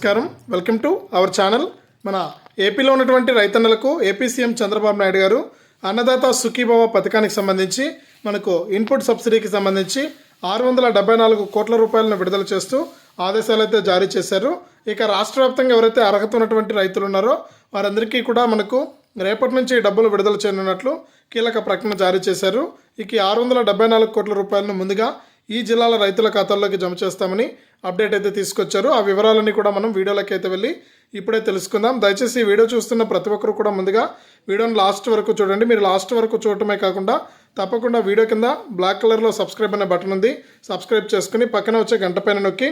నమస్కారం. Welcome to our channel మన ఏపీలో ఉన్నటువంటి రైతన్నలకు ఏపీ సీఎం చంద్రబాబు నాయుడు గారు అన్నదాత సుఖీభవ పథకానికి సంబంధించి మనకు ఇన్పుట్ సబ్సిడీకి సంబంధించి ఆరు వందల డెబ్బై నాలుగు కోట్ల రూపాయలను విడుదల చేస్తూ ఆదేశాలు అయితే జారీ చేశారు. ఇక రాష్ట్ర వ్యాప్తంగా ఎవరైతే అర్హత ఉన్నటువంటి రైతులు ఉన్నారో వారందరికీ కూడా మనకు రేపటి నుంచి డబ్బులు విడుదల చేయనున్నట్లు కీలక ప్రకటన జారీ చేశారు. ఇక ఈ ఆరు వందల డెబ్బై నాలుగు కోట్ల రూపాయలను ముందుగా ఈ జిల్లాల రైతుల ఖాతాల్లోకి జమ చేస్తామని అప్డేట్ అయితే తీసుకొచ్చారు. ఆ వివరాలన్నీ కూడా మనం వీడియోలోకి అయితే వెళ్ళి ఇప్పుడే తెలుసుకుందాం. దయచేసి ఈ వీడియో చూస్తున్న ప్రతి ఒక్కరు కూడా ముందుగా వీడియోని లాస్ట్ వరకు చూడండి. మీరు లాస్ట్ వరకు చూడటమే కాకుండా తప్పకుండా వీడియో కింద బ్లాక్ కలర్లో సబ్స్క్రైబ్ అనే బటన్ ఉంది. సబ్స్క్రైబ్ చేసుకుని పక్కన వచ్చే గంట పైన నొక్కి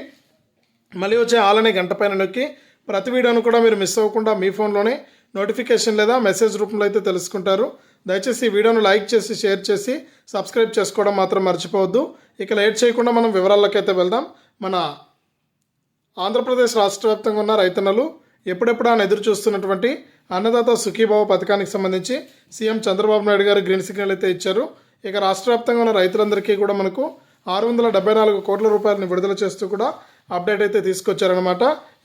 మళ్ళీ వచ్చే ఆల్ అనే గంట పైన నొక్కి ప్రతి వీడియోను కూడా మీరు మిస్ అవ్వకుండా మీ ఫోన్లోనే నోటిఫికేషన్ లేదా మెసేజ్ రూపంలో అయితే తెలుసుకుంటారు. దయచేసి ఈ వీడియోను లైక్ చేసి షేర్ చేసి సబ్స్క్రైబ్ చేసుకోవడం మాత్రం మర్చిపోవద్దు. ఇక లేట్ చేయకుండా మనం వివరాల్లోకైతే అయితే వెళ్దాం. మన ఆంధ్రప్రదేశ్ రాష్ట్ర వ్యాప్తంగా ఉన్న రైతన్నలు ఎప్పుడెప్పుడు ఆయన ఎదురు చూస్తున్నటువంటి అన్నదాత సుఖీభావ పథకానికి సంబంధించి సీఎం చంద్రబాబు నాయుడు గారు గ్రీన్ సిగ్నల్ అయితే ఇచ్చారు. ఇక రాష్ట్ర వ్యాప్తంగా ఉన్న రైతులందరికీ కూడా మనకు ఆరు వందల డెబ్బై నాలుగు కోట్ల రూపాయలను విడుదల చేస్తూ కూడా అప్డేట్ అయితే తీసుకొచ్చారనమాట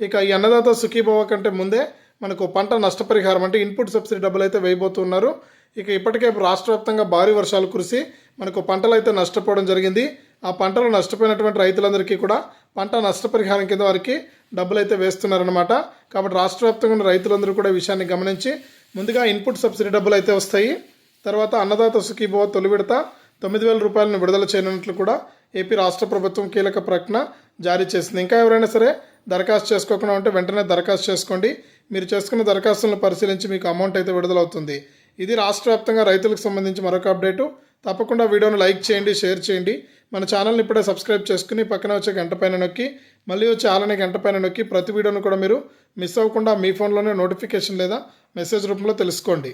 ఇక ఈ అన్నదాత సుఖీభావ కంటే ముందే మనకు పంట నష్టపరిహారం అంటే ఇన్పుట్ సబ్సిడీ డబ్బులు అయితే వేయబోతున్నారు. ఇక ఇప్పటికే రాష్ట్ర వ్యాప్తంగా భారీ వర్షాలు కురిసి మనకు పంటలు అయితే నష్టపోవడం జరిగింది. ఆ పంటలు నష్టపోయినటువంటి రైతులందరికీ కూడా పంట నష్టపరిహారం కింద వారికి డబ్బులు అయితే వేస్తున్నారనమాట కాబట్టి రాష్ట్ర వ్యాప్తంగా ఉన్న రైతులందరూ కూడా ఈ విషయాన్ని గమనించి ముందుగా ఇన్పుట్ సబ్సిడీ డబ్బులు అయితే వస్తాయి. తర్వాత అన్నదాత సుఖీభవ తొలి విడత తొమ్మిది వేల రూపాయలను విడుదల చేయనున్నట్లు కూడా ఏపీ రాష్ట్ర ప్రభుత్వం కీలక ప్రకటన జారీ చేసింది. ఇంకా ఎవరైనా సరే దరఖాస్తు చేసుకోకుండా ఉంటే వెంటనే దరఖాస్తు చేసుకోండి. మీరు చేసుకున్న దరఖాస్తులను పరిశీలించి మీకు అమౌంట్ అయితే విడుదలవుతుంది. ఇది రాష్ట్ర వ్యాప్తంగా రైతులకు సంబంధించి మరొక అప్డేటు. తప్పకుండా వీడియోను లైక్ చేయండి షేర్ చేయండి. మన ఛానల్ని ఇప్పుడే సబ్స్క్రైబ్ చేసుకుని పక్కన వచ్చే గంట పైన నొక్కి మళ్ళీ వచ్చే ఆలనే గంట పైన నొక్కి ప్రతి వీడియోను కూడా మీరు మిస్ అవ్వకుండా మీ ఫోన్లోనే నోటిఫికేషన్ లేదా మెసేజ్ రూపంలో తెలుసుకోండి.